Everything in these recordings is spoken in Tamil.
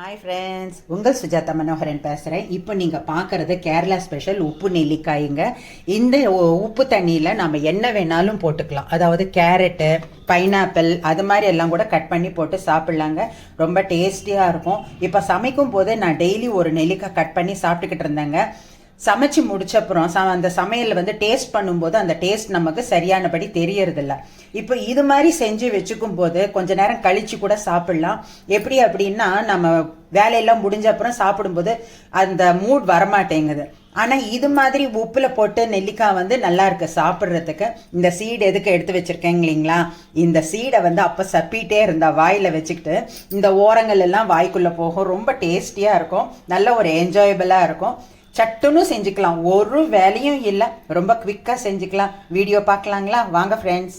ஹாய் ஃப்ரெண்ட்ஸ் உங்கள் சுஜாதா மனோகரன் பேசுகிறேன் இப்போ நீங்கள் பார்க்குறது கேரளா ஸ்பெஷல் உப்பு நெல்லிக்காய்ங்க. இந்த உப்பு தண்ணியில் நம்ம என்ன வேணாலும் போட்டுக்கலாம். அதாவது கேரட்டு பைனாப்பிள் அது மாதிரி எல்லாம் கூட கட் பண்ணி போட்டு சாப்பிட்லாங்க. ரொம்ப டேஸ்டியாக இருக்கும். இப்போ சமைக்கும் போது நான் டெய்லி ஒரு நெல்லிக்காய் கட் பண்ணி சாப்பிட்டுக்கிட்டு இருந்தேங்க. சமைச்சு முடிச்சப்புறம் ச அந்த சமையல் வந்து டேஸ்ட் பண்ணும்போது அந்த டேஸ்ட் நமக்கு சரியானபடி தெரியறதில்ல. இப்போ இது மாதிரி செஞ்சு வச்சுக்கும் போது கொஞ்ச நேரம் கழிச்சு கூட சாப்பிடலாம். எப்படி அப்படின்னா நம்ம வேலையெல்லாம் முடிஞ்ச அப்புறம் சாப்பிடும்போது அந்த மூட் வரமாட்டேங்குது. ஆனால் இது மாதிரி உப்பில் போட்டு நெல்லிக்காய் வந்து நல்லா இருக்கு சாப்பிட்றதுக்கு. இந்த சீடு எதுக்கு எடுத்து வச்சிருக்கேங்க இல்லைங்களா? இந்த சீடை வந்து அப்போ சப்பிட்டே இருந்தா வாயில் வச்சுக்கிட்டு இந்த ஓரங்கள் எல்லாம் வாய்க்குள்ளே போகும். ரொம்ப டேஸ்டியாக இருக்கும். நல்ல ஒரு என்ஜாயபிளாக இருக்கும். சட்டுன்னு செஞ்சுக்கலாம். ஒரு வேலையும் இல்லை. ரொம்ப குவிக்காக செஞ்சுக்கலாம். வீடியோ பார்க்கலாங்களா? வாங்க ஃப்ரெண்ட்ஸ்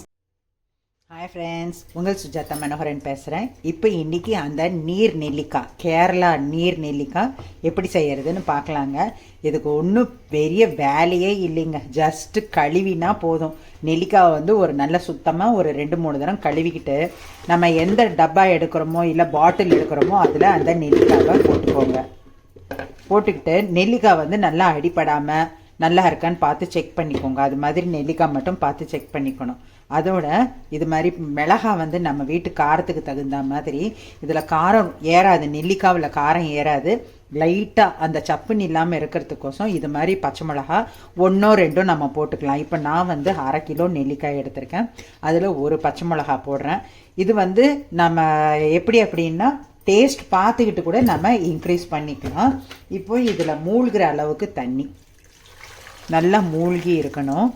ஹாய் ஃப்ரெண்ட்ஸ் உங்கள் சுஜாதா மனோகரன் பேசுகிறேன் இப்போ இன்றைக்கி அந்த நீர் நெல்லிக்காய் கேரளா நீர் நெல்லிக்காய் எப்படி செய்கிறதுன்னு பார்க்கலாங்க. இதுக்கு ஒன்றும் பெரிய வேலையே இல்லைங்க. ஜஸ்ட்டு கழுவினா போதும். நெல்லிக்காவை வந்து ஒரு நல்ல சுத்தமாக ஒரு ரெண்டு மூணு தரம் கழுவிக்கிட்டு நம்ம எந்த டப்பா எடுக்கிறோமோ இல்லை பாட்டில் எடுக்கிறோமோ அதில் அந்த நெல்லிக்காவை போட்டுக்கோங்க. போட்டுக்கிட்டு நெல்லிக்காய் வந்து நல்லா அடிப்படாமல் நல்லா இருக்கான்னு பார்த்து செக் பண்ணிக்கோங்க. அது மாதிரி நெல்லிக்காய் மட்டும் பார்த்து செக் பண்ணிக்கணும். அதோட இது மாதிரி மிளகாய் வந்து நம்ம வீட்டு காரத்துக்கு தகுந்த மாதிரி இதில் காரம் ஏறாது. நெல்லிக்காவில் காரம் ஏறாது. லைட்டாக அந்த சப்புன்னு இல்லாமல் இருக்கிறதுக்கோசம் இது மாதிரி பச்சை மிளகா ஒன்றோ ரெண்டோ நம்ம போட்டுக்கலாம். இப்போ நான் வந்து அரை கிலோ நெல்லிக்காய் எடுத்திருக்கேன். அதில் ஒரு பச்சை மிளகா போடுறேன். இது வந்து நம்ம எப்படி அப்படின்னா டேஸ்ட் பார்த்துக்கிட்டு கூட நம்ம இன்க்ரீஸ் பண்ணிக்கலாம். இப்போ இதில் மூழ்கிற அளவுக்கு தண்ணி. நல்லா மூழ்கி இருக்கணும்.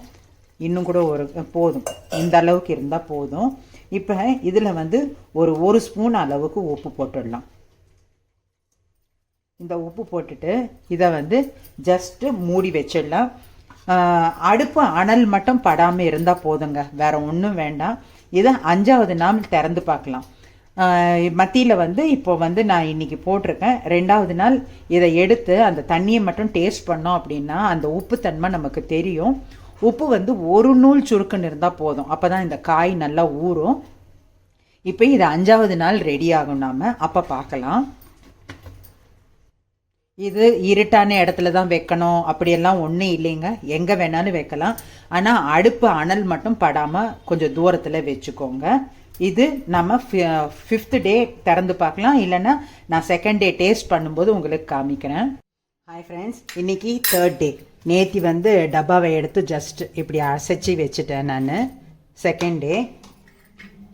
இன்னும் கூட ஒரு போதும். இந்த அளவுக்கு இருந்தால் போதும். இப்போ இதில் வந்து ஒரு ஒரு ஸ்பூன் அளவுக்கு உப்பு போட்டுடலாம். இந்த உப்பு போட்டுட்டு இதை வந்து ஜஸ்ட்டு மூடி வச்சிடலாம். அடுப்பு அனல் மட்டும் படாமல் இருந்தால் போதுங்க. வேறு ஒன்றும் வேண்டாம். இதை அஞ்சாவது நாள் திறந்து பார்க்கலாம். மத்தியில் வந்து இப்போ வந்து நான் இன்னைக்கு போட்டிருக்கேன். ரெண்டாவது நாள் இதை எடுத்து அந்த தண்ணியை மட்டும் டேஸ்ட் பண்ணோம் அப்படின்னா அந்த உப்பு தன்மை நமக்கு தெரியும். உப்பு வந்து ஒரு நூல் சுருக்குன்னு இருந்தால் போதும். அப்போ தான் இந்த காய் நல்லா ஊறும். இப்போ இது அஞ்சாவது நாள் ரெடி ஆகும் நாம். அப்போ பார்க்கலாம். இது இருட்டான இடத்துல தான் வைக்கணும். அப்படியெல்லாம் ஒன்றும் இல்லைங்க. எங்கே வேணாலும் வைக்கலாம். ஆனால் அடுப்பு அனல் மட்டும் படாமல் கொஞ்சம் தூரத்தில் வச்சுக்கோங்க. இது நம்ம ஃபிஃப்த்து டே திறந்து பார்க்கலாம். இல்லைன்னா நான் செகண்ட் டே டேஸ்ட் பண்ணும்போது உங்களுக்கு காமிக்கிறேன். ஹாய் ஃப்ரெண்ட்ஸ் இன்னைக்கு தேர்ட் டே நேத்தி வந்து டப்பாவை எடுத்து ஜஸ்ட் இப்படி அசைச்சு வச்சுட்டேன் நான். செகண்ட் டே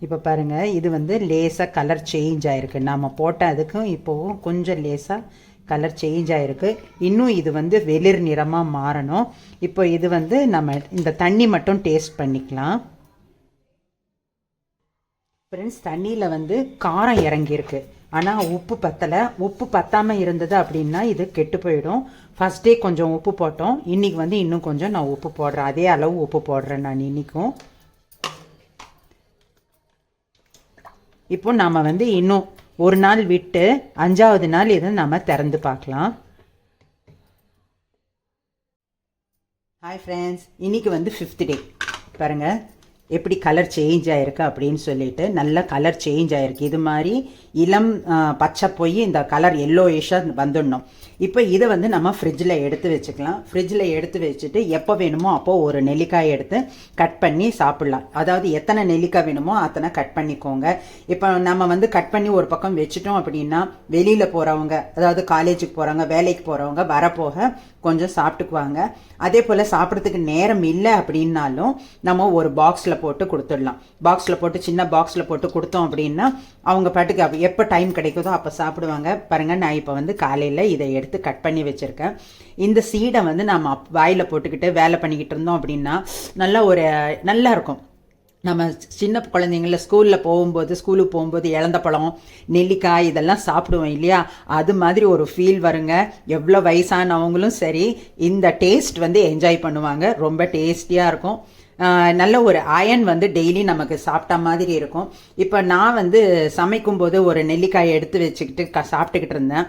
இப்போ பாருங்க இது வந்து லேசாக கலர் சேஞ்ச் ஆகிருக்கு நம்ம போட்ட அதுக்கும் இப்போவும் கொஞ்சம் லேசாக கலர் சேஞ்ச் ஆகிருக்கு இன்னும் இது வந்து வெளிர் நிறமாக மாறணும். இப்போ இது வந்து நம்ம இந்த தண்ணி மட்டும் டேஸ்ட் பண்ணிக்கலாம். ஃப்ரெண்ட்ஸ் தண்ணியில் வந்து காரம் இறங்கியிருக்கு. ஆனால் உப்பு பத்தலை. உப்பு பத்தாமல் இருந்தது அப்படின்னா இது கெட்டு போயிடும். ஃபர்ஸ்ட் டே கொஞ்சம் உப்பு போட்டோம். இன்னைக்கு வந்து இன்னும் கொஞ்சம் நான் உப்பு போடுறேன். அதே அளவு உப்பு போடுறேன் நான் இன்னைக்கும். இப்போ நாம் வந்து இன்னும் ஒரு நாள் விட்டு அஞ்சாவது நாள் இதை நம்ம திறந்து பார்க்கலாம். ஹாய் ஃப்ரெண்ட்ஸ் இன்னைக்கு வந்து ஃபிஃப்த் டே பாருங்கள் எப்படி கலர் சேஞ்ச் ஆயிருக்கு அப்படின்னு சொல்லிட்டு நல்ல கலர் சேஞ்ச் ஆயிருக்கு. இது மாதிரி இளம் பச்சை போய் இந்த கலர் எல்லோயிஷாக வந்துடணும். இப்போ இதை வந்து நம்ம ஃப்ரிட்ஜில் எடுத்து வச்சுக்கலாம். ஃப்ரிட்ஜில் எடுத்து வச்சுட்டு எப்போ வேணுமோ அப்போது ஒரு நெல்லிக்காய் எடுத்து கட் பண்ணி சாப்பிட்லாம். அதாவது எத்தனை நெல்லிக்காய் வேணுமோ அத்தனை கட் பண்ணிக்கோங்க. இப்போ நம்ம வந்து கட் பண்ணி ஒரு பக்கம் வச்சுட்டோம் அப்படின்னா வெளியில் போகிறவங்க அதாவது காலேஜுக்கு போகிறவங்க வேலைக்கு போகிறவங்க வரப்போக கொஞ்சம் சாப்பிட்டுக்குவாங்க. அதே போல் சாப்பிட்றதுக்கு நேரம் இல்லை அப்படின்னாலும் நம்ம ஒரு பாக்ஸில் போட்டு கொடுத்துடலாம். பாக்ஸில் போட்டு சின்ன பாக்ஸில் போட்டு கொடுத்தோம் அப்படின்னா அவங்க பாட்டுக்கு எப்போ டைம் கிடைக்குதோ அப்போ சாப்பிடுவாங்க. பாருங்க நான் இப்போ வந்து காலையில் இதை எடுத்து கட் பண்ணி வச்சுருக்கேன். இந்த சீடை வந்து நம்ம வாயில் போட்டுக்கிட்டு வேலை பண்ணிக்கிட்டு இருந்தோம் அப்படின்னா நல்லா ஒரு நல்லா இருக்கும். நம்ம சின்ன குழந்தைங்கள ஸ்கூலில் போகும்போது ஸ்கூலுக்கு போகும்போது இழந்த பழம் நெல்லிக்காய் இதெல்லாம் சாப்பிடுவோம் இல்லையா? அது மாதிரி ஒரு ஃபீல் வருங்க. எவ்வளோ வயசானவங்களும் சரி இந்த டேஸ்ட் வந்து என்ஜாய் பண்ணுவாங்க. ரொம்ப டேஸ்டியாக இருக்கும். நல்ல ஒரு அயன் வந்து டெய்லி நமக்கு சாப்பிட்ட மாதிரி இருக்கும். இப்போ நான் வந்து சமைக்கும்போது ஒரு நெல்லிக்காயை எடுத்து வச்சுக்கிட்டு க சாப்பிட்டுக்கிட்டு இருந்தேன்.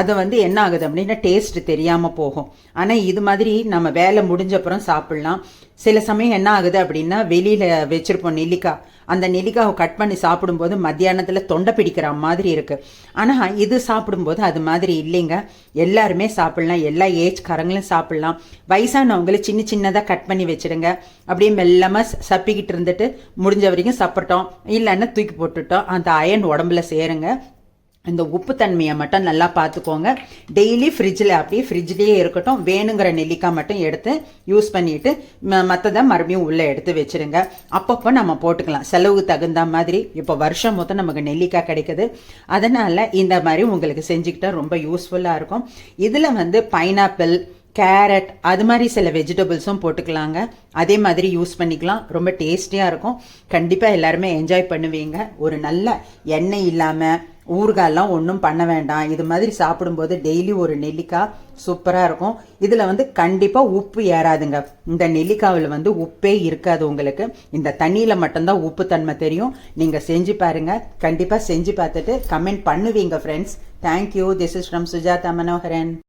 அது வந்து என்ன ஆகுது அப்படின்னா டேஸ்ட் தெரியாமல் போகும். ஆனால் இது மாதிரி நம்ம வேலை முடிஞ்சப்புறம் சாப்பிட்லாம். சில சமயம் என்ன ஆகுது அப்படின்னா வெளியில் வச்சுருப்போம் நெல்லிக்காய். அந்த நெல்லிக்காவை கட் பண்ணி சாப்பிடும்போது மத்தியானத்தில் தொண்டை பிடிக்கிற மாதிரி இருக்குது ஆனால் இது சாப்பிடும்போது அது மாதிரி இல்லைங்க. எல்லாருமே சாப்பிட்லாம். எல்லா ஏஜ்காரங்களும் சாப்பிட்லாம். வயசானவங்களை சின்ன சின்னதாக கட் பண்ணி வச்சுடுங்க. அப்படியே மெல்லமாக சப்பிக்கிட்டு இருந்துட்டு முடிஞ்ச வரைக்கும் சாப்பிட்டோம் இல்லைன்னா தூக்கி போட்டுட்டோம். அந்த அயன் உடம்புல சேருங்க. இந்த உப்பு தன்மையை மட்டும் நல்லா பார்த்துக்கோங்க. டெய்லி ஃப்ரிட்ஜில் அப்படியே ஃப்ரிட்ஜ்லேயே இருக்கட்டும். வேணுங்கிற நெல்லிக்காய் மட்டும் எடுத்து யூஸ் பண்ணிவிட்டு மற்றதை மறுபடியும் உள்ளே எடுத்து வச்சுருங்க. அப்பப்போ நம்ம போட்டுக்கலாம். செலவுக்கு தகுந்த மாதிரி. இப்போ வருஷம் மொத்தம் நமக்கு நெல்லிக்காய் கிடைக்குது. அதனால் இந்த மாதிரி உங்களுக்கு செஞ்சுக்கிட்டால் ரொம்ப யூஸ்ஃபுல்லாக இருக்கும். இதில் வந்து பைனாப்பிள் கேரட் அது மாதிரி சில வெஜிடபிள்ஸும் போட்டுக்கலாங்க. அதே மாதிரி யூஸ் பண்ணிக்கலாம். ரொம்ப டேஸ்டியாக இருக்கும். கண்டிப்பாக எல்லாருமே என்ஜாய் பண்ணுவீங்க. ஒரு நல்ல எண்ணெய் இல்லாமல் ஊறுகாயெல்லாம் ஒன்றும் பண்ண வேண்டாம். இது மாதிரி சாப்பிடும்போது டெய்லி ஒரு நெல்லிக்காய் சூப்பராக இருக்கும். இதில் வந்து கண்டிப்பாக உப்பு ஏறாதுங்க. இந்த நெல்லிக்காவில் வந்து உப்பே இருக்காது உங்களுக்கு. இந்த தண்ணியில் மட்டும்தான் உப்பு தன்மை தெரியும். நீங்கள் செஞ்சு பாருங்கள் கண்டிப்பாக செஞ்சு பார்த்துட்டு கமெண்ட் பண்ணுவீங்க friends thank you this is from Sujatha Manoharan